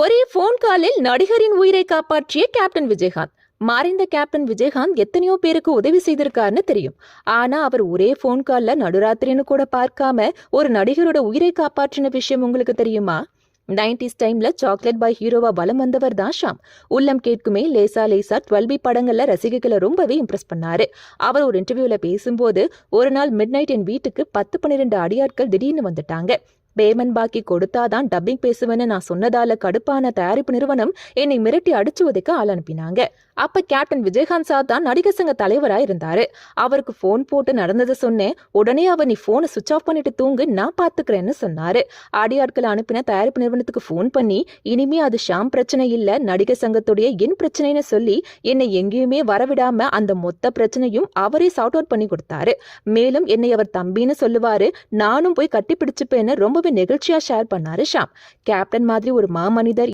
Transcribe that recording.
ஒரே போன் காலில் நடிகரின் உயிரை காப்பாற்றிய கேப்டன் விஜயகாந்த். மறைந்த கேப்டன் விஜயகாந்த் எத்தனையோ பேருக்கு உதவி செய்திருக்காருன்னு தெரியும். ஆனா அவர் ஒரே போன் கால்ல நடுராத்திரின்னு கூட பார்க்காம ஒரு நடிகரோட உயிரை காப்பாற்றின விஷயம் உங்களுக்கு தெரியுமா? நைன்டிஸ் டைம்ல சாக்லேட் பாய் ஹீரோவா வலம் வந்தவர் தான் ஷாம். உள்ளம் கேட்குமே லேசா லேசா டுவெல் பி படங்கள்ல ரசிகர்களை ரொம்பவே இம்ப்ரெஸ் பண்ணாரு. அவர் ஒரு இன்டர்வியூல பேசும்போது ஒரு நாள் மிட் நைட் என் வீட்டுக்கு பத்து பன்னிரெண்டு அடியாட்கள் திடீர்னு வந்துட்டாங்க. பேமெண்ட் பாக்கி கொடுத்தாதான் டப்பிங் பேசுவேன்னு நான் சொன்னதால கடுப்பான தயாரிப்பு நிறுவனம் என்னை மிரட்டி அடிச்சு உதைக்க ஆள் அனுப்பினாங்க அப்ப கேப்டன் விஜயகாந்த் சார் தான் நடிகர் சங்க தலைவராக இருந்தாரு. அவருக்கு ஃபோன் போட்டு நடந்ததை சொன்னேன். உடனே அவர் நீ போனை சுவிச் ஆஃப் பண்ணிட்டு தூங்கு நான் பாத்துக்கிறேன்னு சொன்னாரு. ஆடியாட்கள் அனுப்பின தயாரிப்பு நிறுவனத்துக்கு ஃபோன் பண்ணி இனிமே அது ஷாம் பிரச்சனை இல்ல நடிகர் சங்கத்துடைய என் பிரச்சனைன்னு சொல்லி என்னை எங்கேயுமே வரவிடாம அந்த மொத்த பிரச்சனையும் அவரே சார்ட் அவுட் பண்ணி கொடுத்தாரு. மேலும் என்னை அவர் தம்பின்னு சொல்லுவாரு. நானும் போய் கட்டி பிடிச்சுப்பேன்னு ரொம்பவே நிகழ்ச்சியா ஷேர் பண்ணாரு ஷாம். கேப்டன் மாதிரி ஒரு மாமனிதர்